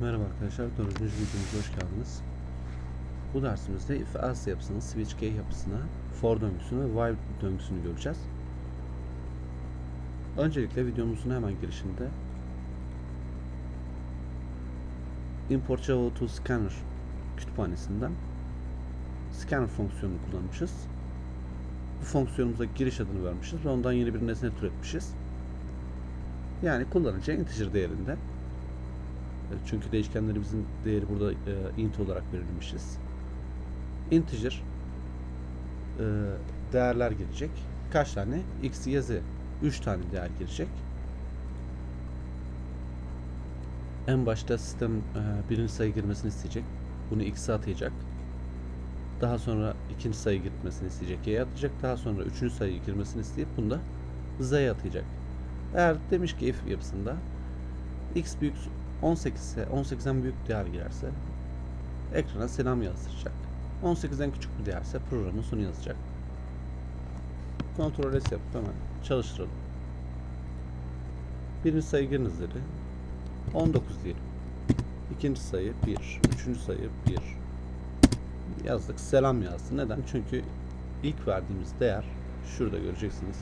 Merhaba arkadaşlar, 4. videomuza hoş geldiniz. Bu dersimizde if else yapısını, switch key yapısına, for döngüsünü ve while döngüsünü göreceğiz. Öncelikle videomuzun hemen girişinde import java to scanner kütüphanesinden scanner fonksiyonunu kullanmışız. Bu fonksiyonumuza giriş adını vermişiz ve ondan yeni bir nesne türetmişiz. Yani kullanıcı integer değerinde çünkü değişkenlerimizin değeri burada e, int olarak verilmişiz. Integer e, değerler gelecek. Kaç tane? X, Y, Z. 3 tane değer girecek. En başta sistem e, birinci sayı girmesini isteyecek. Bunu X'e atayacak. Daha sonra ikinci sayı girmesini isteyecek. Y'ye atacak. Daha sonra üçüncü sayı girmesini isteyip bunu da Z'ye atayacak. Eğer demiş ki if yapısında X büyük 18 ise 18'den büyük değer girerse ekrana selam yazdıracak. 18'den küçük bir değerse programın sonu yazacak. Ctrl S yapıp hemen çalıştıralım. Birinci sayı giriniz dedi. 19 diyelim. İkinci sayı 1. Üçüncü sayı 1. Yazdık. Selam yazdı. Neden? Çünkü ilk verdiğimiz değer şurada göreceksiniz.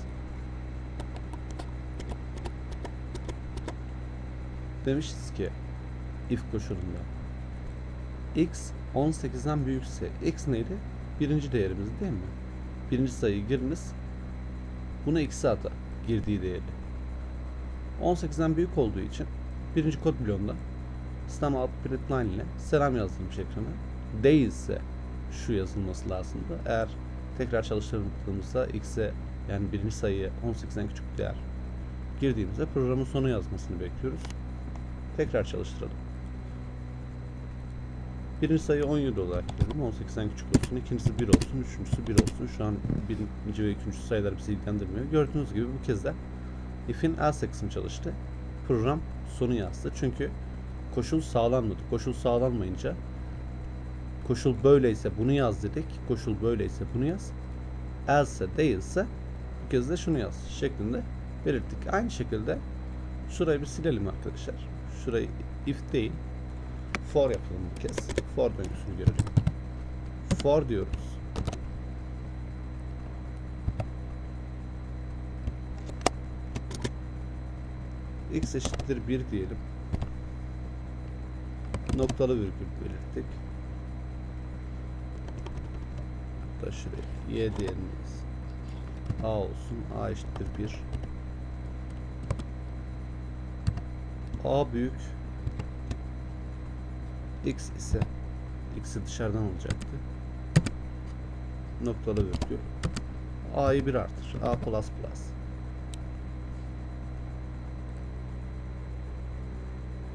Demişiz ki if koşulunda x 18'den büyükse x neydi? Birinci değerimiz değil mi? Birinci sayıyı giriniz. Buna x'e ata girdiği değeri. 18'den büyük olduğu için birinci kod bloğunda sistem out print line ile selam yazdırmış ekrana. Değilse şu yazılması lazımdı. Eğer tekrar çalıştırdığımızda x'e yani birinci sayıya 18'den küçük bir değer girdiğimizde programın sonu yazmasını bekliyoruz. Tekrar çalıştıralım. Birinci sayı 17 olarak girelim. 18'den küçük olsun. İkincisi 1 olsun. Üçüncüsü 1 olsun. Şu an birinci ve üçüncü sayılar bizi ilgilendirmiyor. Gördüğünüz gibi bu kez de if'in else kısmı çalıştı. Program sonu yazdı. Çünkü koşul sağlanmadı. Koşul sağlanmayınca koşul böyleyse bunu yaz dedik. Koşul böyleyse bunu yaz. Else değilse bu kez de şunu yaz şeklinde belirttik. Aynı şekilde şurayı bir silelim arkadaşlar. Şurayı if değil for yapalım bu kez. For döngüsünü görelim. For diyoruz. x eşittir 1 diyelim. Noktalı virgül belirttik. Da şuraya y değerimiz a olsun. a eşittir 1. a büyük x ise x'i dışarıdan alacaktı. Noktalı virgül. a'yı 1 artır. a plus plus.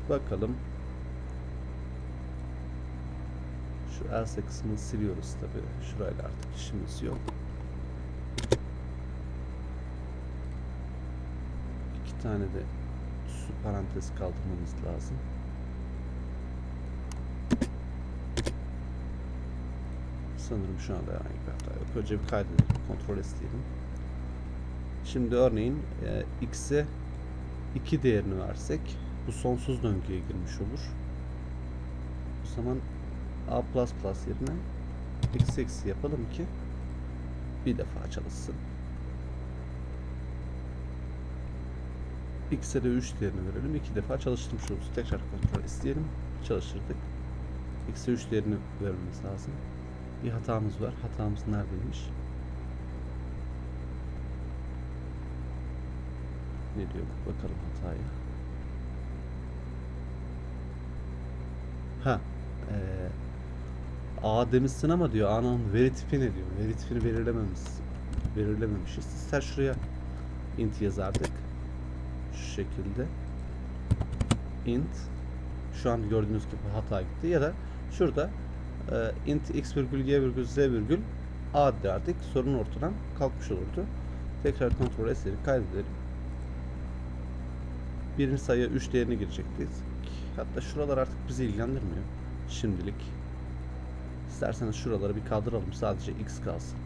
Bakalım. Şu else kısmını siliyoruz tabi. Şurayla artık işimiz yok. İki tane de parantez kaldırmamız lazım. Sanırım şu anda herhangi bir hata yok. Önce bir kaydedelim. Kontrol isteyelim. Şimdi örneğin e, x'e 2 değerini versek bu sonsuz döngüye girmiş olur. O zaman a++ yerine x eksi yapalım ki bir defa çalışsın. X'e de 3 değerini verelim. 2 defa çalıştırmış oluruz. Tekrar kontrol isteyelim. Çalıştırdık. x'e 3 değerini vermemiz lazım. Bir hatamız var. Hatamız neredeymiş? Ne diyor? Bakalım hataya. Ha. Ee, A demişsin ama diyor A'nın veri tipi ne diyor? Veri tipini belirlememiş. Belirlememişiz. İster şuraya int yazardık. Şekilde. int şu an gördüğünüz gibi hata gitti ya da şurada e, int x virgül y virgül z virgül a derdik. Sorun ortadan kalkmış olurdu. Tekrar kontrol S'leri kaydedelim. Birinci sayıya 3 değerini girecektik. Hatta şuralar artık bizi ilgilendirmiyor. Şimdilik. İsterseniz şuraları bir kaldıralım. Sadece x kalsın.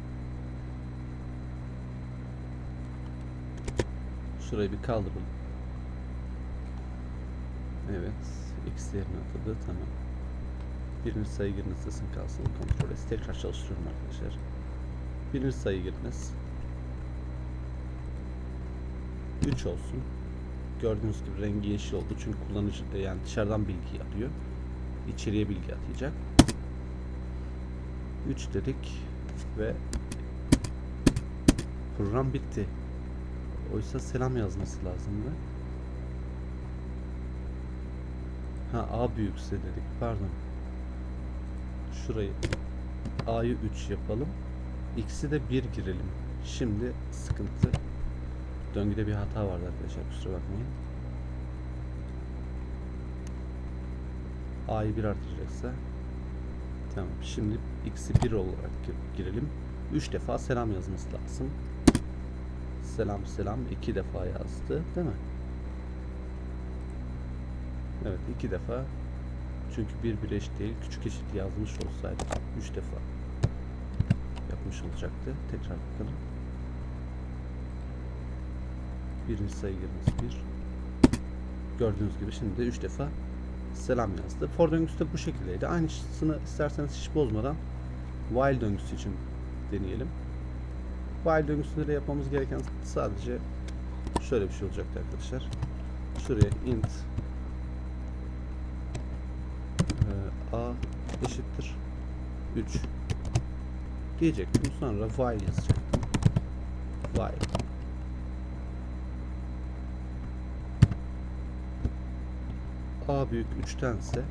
Şurayı bir kaldıralım. Evet. X yerine atadı. Tamam. Birinci sayı giriniz desin kalsın. Kontrol et. Tekrar çalıştırıyorum arkadaşlar. Birinci sayı giriniz. 3 olsun. Gördüğünüz gibi rengi yeşil oldu. Çünkü kullanıcı yani dışarıdan bilgi atıyor. İçeriye bilgi atacak. 3 dedik ve program bitti. Oysa selam yazması lazımdı. Ha A büyükse dedik. Pardon. Şurayı A'yı 3 yapalım. X'i de 1 girelim. Şimdi sıkıntı. Döngüde bir hata vardı arkadaşlar. Kusura bakmayın. A'yı 1 artıracaksa Tamam. Şimdi X'i 1 olarak gi- girelim. 3 defa selam yazması lazım. Selam selam 2 defa yazdı. Değil mi? Evet 2 defa. Çünkü 1 bir eş değil. Küçük eşit yazmış olsaydı 3 defa yapmış olacaktı. Tekrar bakalım. Birinci sayı girmesi 1. Gördüğünüz gibi şimdi de 3 defa selam yazdı. For döngüsü de bu şekildeydi. Aynısını isterseniz hiç bozmadan while döngüsü için deneyelim. While döngüsünde de yapmamız gereken sadece şöyle bir şey olacaktı arkadaşlar. Şuraya int eşittir 3 diyecektim. Sonra while yazacaktım. While A büyük 3'tense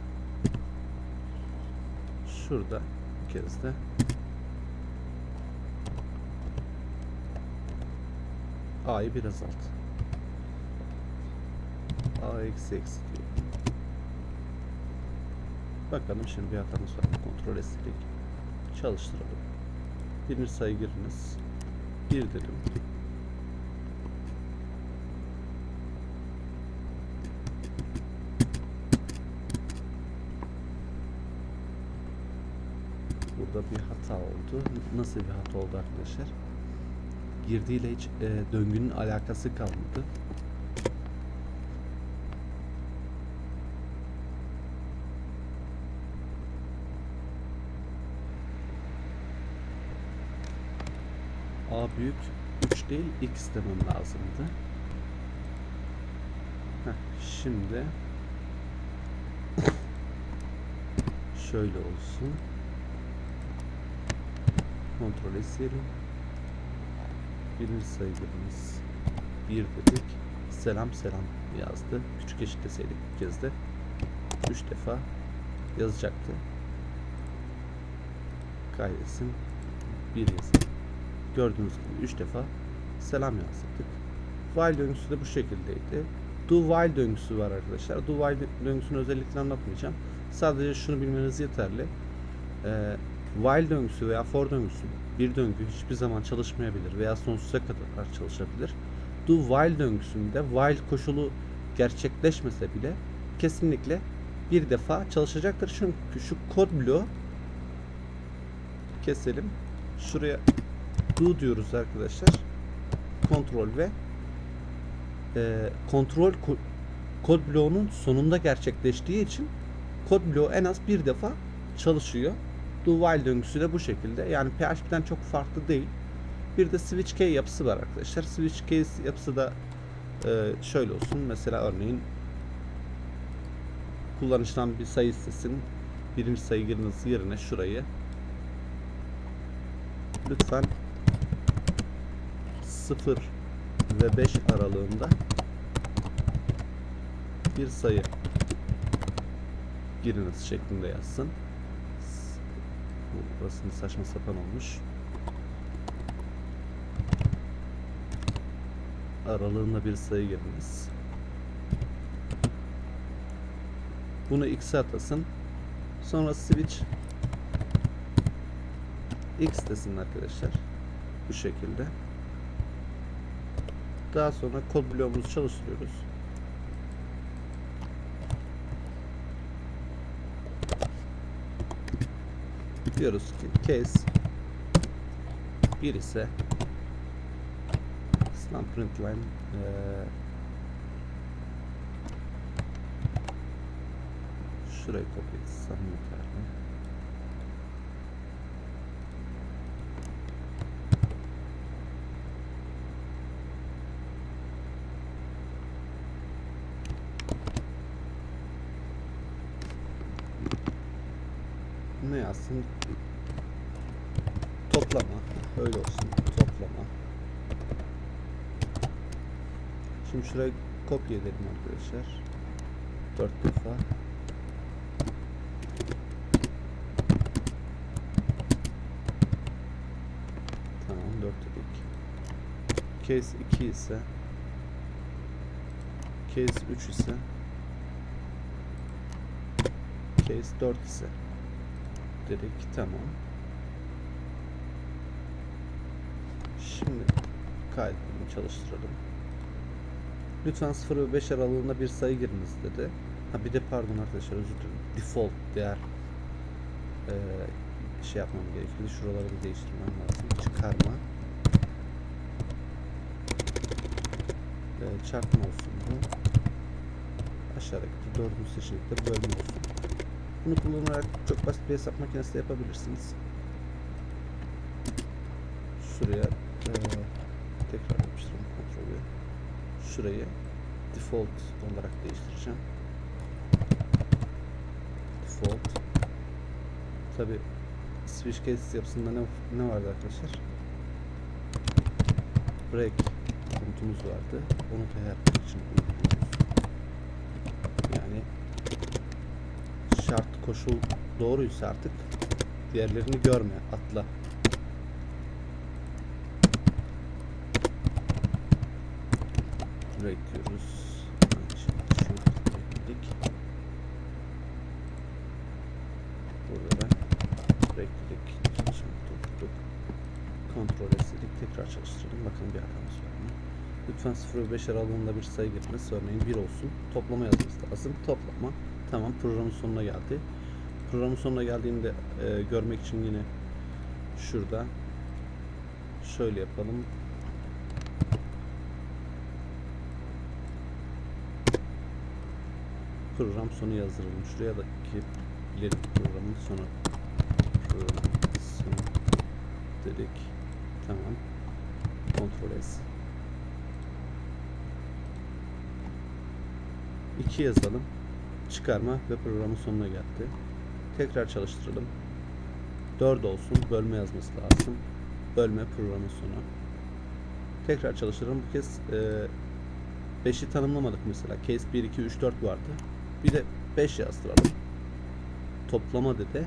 şurada bir kez de A'yı bir azalt. A eksi eksi diyor. Bakalım şimdi bir hatamız var. Kontrol estetik. Çalıştıralım. Birinci sayı giriniz. Bir dedim. Burada bir hata oldu. Nasıl bir hata oldu arkadaşlar? Girdiğiyle hiç e, döngünün alakası kalmadı. Büyük 3 değil x demem lazımdı. Heh, şimdi şöyle olsun. Kontrol isteyelim. Birinci sayılarımız bir dedik. Selam selam yazdı. Küçük eşit deseydik bir kez de 3 defa yazacaktı. Kaydetsin. Bir yazın. Gördüğünüz gibi 3 defa selam yazdırdık. While döngüsü de bu şekildeydi. Do while döngüsü var arkadaşlar. Do while döngüsünün özelliklerini anlatmayacağım. Sadece şunu bilmeniz yeterli. Ee, while döngüsü veya for döngüsü bir döngü hiçbir zaman çalışmayabilir veya sonsuza kadar çalışabilir. Do while döngüsünde while koşulu gerçekleşmese bile kesinlikle bir defa çalışacaktır. Çünkü şu kod bloğu keselim. Şuraya do diyoruz arkadaşlar. Kontrol ve e, kontrol ko- kod bloğunun sonunda gerçekleştiği için kod bloğu en az bir defa çalışıyor. Do while döngüsü de bu şekilde. Yani PHP'den çok farklı değil. Bir de switch key yapısı var arkadaşlar. Switch key yapısı da e, şöyle olsun. Mesela örneğin kullanıştan bir sayı istesin. Birinci sayı giriniz yerine şurayı lütfen 0 ve 5 aralığında bir sayı giriniz şeklinde yazsın. Bu Burası saçma sapan olmuş. Aralığında bir sayı giriniz. Bunu x'e atasın. Sonra switch x desin arkadaşlar. Bu şekilde. Daha sonra kod bloğumuzu çalıştırıyoruz. Diyoruz ki case 1 ise Slam println eee Şurayı kopyalatsam yeterli. Yazsın? Toplama. Öyle olsun. Toplama. Şimdi şurayı kopya edelim arkadaşlar. Dört defa. Tamam dört dedik. Case 2 ise Case 3 ise Case 4 ise dedik tamam. Şimdi kaydını çalıştıralım. Lütfen 0 ve 5 aralığında bir sayı giriniz dedi. Ha bir de pardon arkadaşlar özür dilerim. Default değer eee, şey yapmam gerekirdi. Şuraları bir değiştirmem lazım. Çıkarma. Eee, çarpma olsun bu. Aşağıdaki dördüncü seçenekte bölme olsun. Bunu kullanarak çok basit bir hesap makinesi de yapabilirsiniz. Şuraya eee, tekrar yapıştıralım kontrolü. Şurayı default olarak değiştireceğim. Default. Tabi switch case yapısında ne, ne vardı arkadaşlar? Break komutumuz vardı. Onu da için kullanıyoruz. Yani şart koşul doğruysa artık diğerlerini görme, atla. Break diyoruz. Aynı şekilde shift ekledik. Burada durdurduk. Kontrol istedik. Tekrar çalıştırdım. Bakın bir hatamız var mı? Lütfen 0 ve 5 aralığında bir sayı giriniz. Örneğin 1 olsun. Toplama yazması lazım. Toplama. Tamam programın sonuna geldi. Programın sonuna geldiğinde e, görmek için yine şurada şöyle yapalım. Program sonu yazdıralım. Şuraya da ki ileri programın sonu. Program sonu dedik. Tamam. Kontrol S. 2 yazalım. Çıkarma ve programın sonuna geldi. Tekrar çalıştıralım. 4 olsun. Bölme yazması lazım. Bölme programın sonu. Tekrar çalıştıralım. Bu kez e, 5'i tanımlamadık mesela. Case 1, 2, 3, 4 vardı. Bir de 5 yazdıralım. Toplama dedi.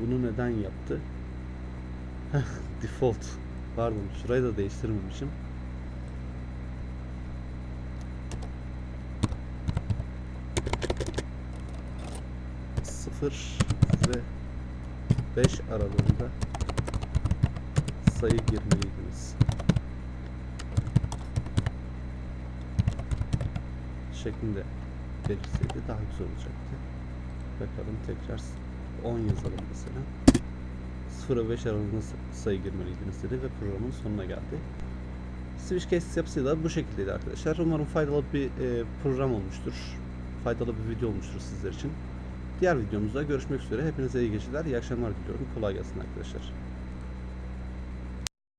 Bunu neden yaptı? Default. Pardon, şurayı da değiştirmemişim. Sıfır ve 5 aralığında sayı girmeliydiniz. şeklinde belirtseydi daha güzel olacaktı. Bakalım tekrar 10 yazalım mesela. 0 ve 5 aralığında sayı girmeliydiniz dedi ve programın sonuna geldi. Switch Case yapısı da bu şekildeydi arkadaşlar. Umarım faydalı bir e, program olmuştur. Faydalı bir video olmuştur sizler için. Diğer videomuzda görüşmek üzere. Hepinize iyi geceler, iyi akşamlar diliyorum. Kolay gelsin arkadaşlar.